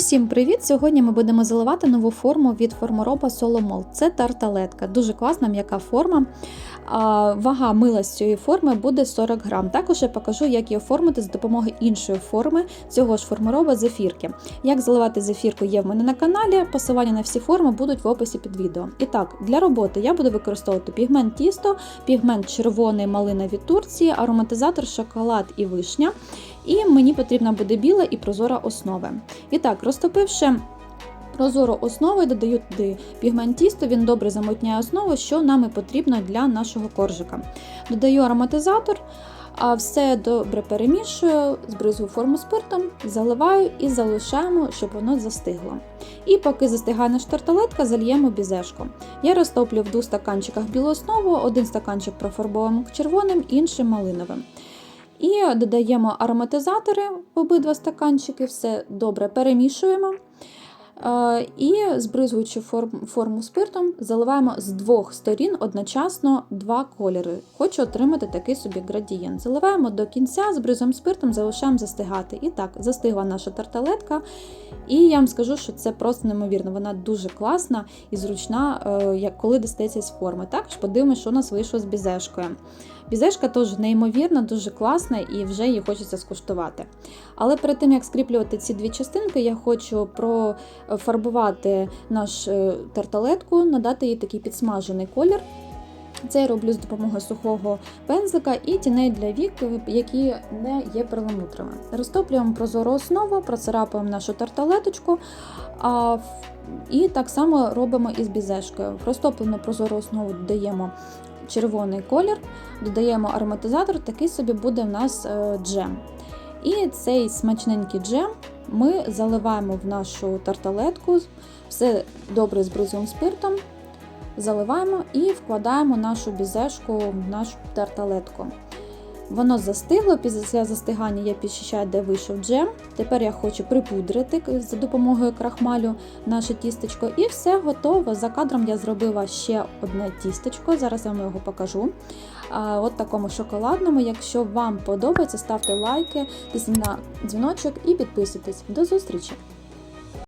Усім привіт! Сьогодні ми будемо заливати нову форму від формороба Solomol. Це тарталетка, дуже класна м'яка форма. Вага мила з цієї форми буде 40 грам. Також я покажу, як її оформити з допомогою іншої форми цього ж формороба зефірки. Як заливати зефірку є в мене на каналі. Посилання на всі форми будуть в описі під відео. І так, для роботи я буду використовувати пігмент тісто, пігмент червоний малина від Турції, ароматизатор шоколад і вишня. І мені потрібна буде біла і прозора основа. І так, розтопивши прозору основу, додаю туди пігмент тісто, він добре замутняє основу, що нам і потрібно для нашого коржика. Додаю ароматизатор, а все добре перемішую, збризую форму спиртом, заливаю і залишаємо, щоб воно застигло. І поки застигає наша тарталетка, зальємо бізешко. Я розтоплю в двох стаканчиках білу основу, один стаканчик профарбовуємо червоним, іншим малиновим. І додаємо ароматизатори в обидва стаканчики, все добре перемішуємо. Е, І збризуючи форму спиртом, заливаємо з двох сторін одночасно два кольори. Хочу отримати такий собі градієнт. Заливаємо до кінця, збризуємо спиртом, залишаємо застигати. І так, застигла наша тарталетка. І я вам скажу, що це просто неймовірно. Вона дуже класна і зручна, е, коли достається з форми. Також подивимося, що у нас вийшло з бізешкою. Бізешка теж неймовірна, дуже класна і вже її хочеться скуштувати. Але перед тим як скріплювати ці дві частинки, я хочу профарбувати нашу е, тарталетку, надати їй такий підсмажений колір. Це я роблю з допомогою сухого пензлика і тіней для вік, які не є перламутровими. Розтоплюємо прозору основу, процарапуємо нашу тарталеточку. А, і так само робимо із бізешкою. В розтоплену прозору основу додаємо червоний колір, додаємо ароматизатор, такий собі буде в нас е, джем. І цей смачненький джем ми заливаємо в нашу тарталетку, все добре з бризовим спиртом, заливаємо і вкладаємо нашу бізешку в нашу тарталетку. Воно застигло, після застигання я підчищаю, де вийшов джем. Тепер я хочу припудрити за допомогою крахмалю наше тістечко, і все готово. За кадром я зробила ще одне тістечко, зараз я вам його покажу. От такому шоколадному. Якщо вам подобається, ставте лайки, тисніть на дзвіночок і підписуйтесь. До зустрічі!